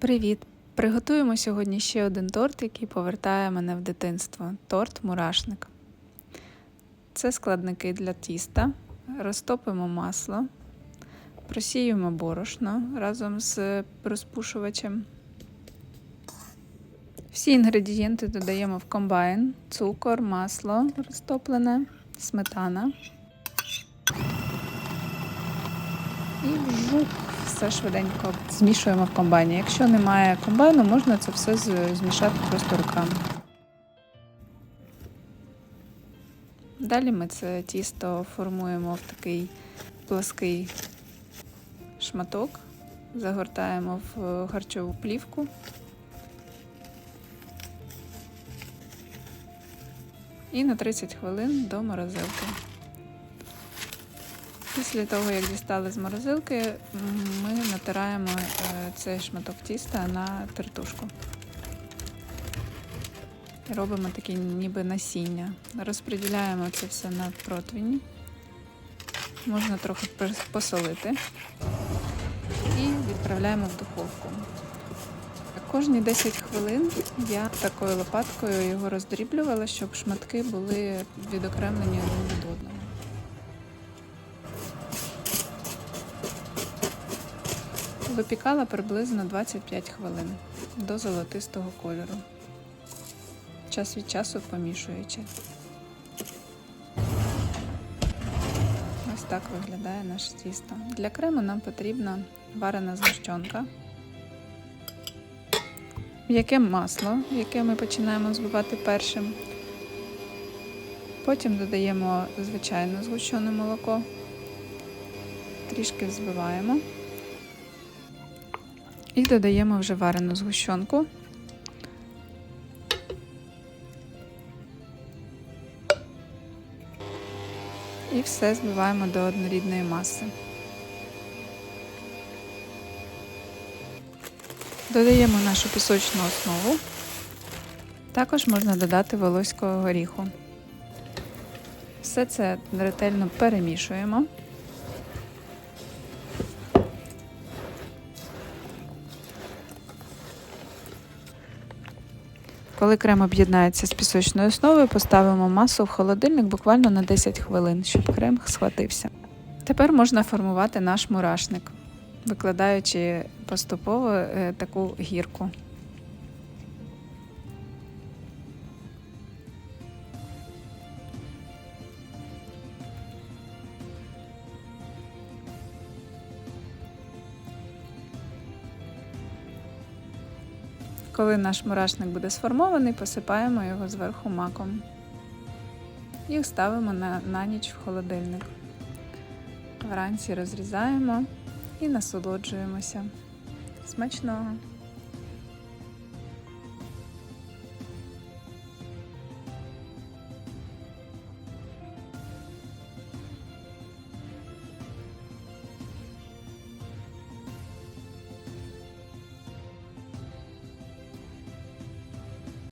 Привіт! Приготуємо сьогодні ще один торт, який повертає мене в дитинство. Торт мурашник. Це складники для тіста. Розтопимо масло, просіюємо борошно разом з розпушувачем. Всі інгредієнти додаємо в комбайн: цукор, масло розтоплене, сметана. І вжух, все швиденько змішуємо в комбайні. Якщо немає комбайну, можна це все змішати просто руками. Далі ми це тісто формуємо в такий плоский шматок, загортаємо в харчову плівку. І на 30 хвилин до морозилки. Після того, як дістали з морозилки, ми натираємо е, цей шматок тіста на тертушку. Робимо такі ніби насіння. Розподіляємо це все на противні. Можна трохи посолити і відправляємо в духовку. Кожні 10 хвилин я такою лопаткою його роздріблювала, щоб шматки були відокремлені один від одного. Випікала приблизно 25 хвилин до золотистого кольору, час від часу помішуючи. Ось так виглядає наше тісто. Для крему нам потрібна варена згущенка, м'яке масло, яке ми починаємо збивати першим. Потім додаємо звичайне згущене молоко, трішки взбиваємо. І додаємо вже варену згущенку. І все збиваємо до однорідної маси. Додаємо нашу пісочну основу. Також можна додати волоського горіху. Все це ретельно перемішуємо. Коли крем об'єднається з пісочною основою, поставимо масу в холодильник буквально на 10 хвилин, щоб крем схватився. Тепер можна формувати наш мурашник, викладаючи поступово е, таку гірку. Коли наш мурашник буде сформований, посипаємо його зверху маком і ставимо на, на ніч в холодильник. Вранці розрізаємо і насолоджуємося. Смачного!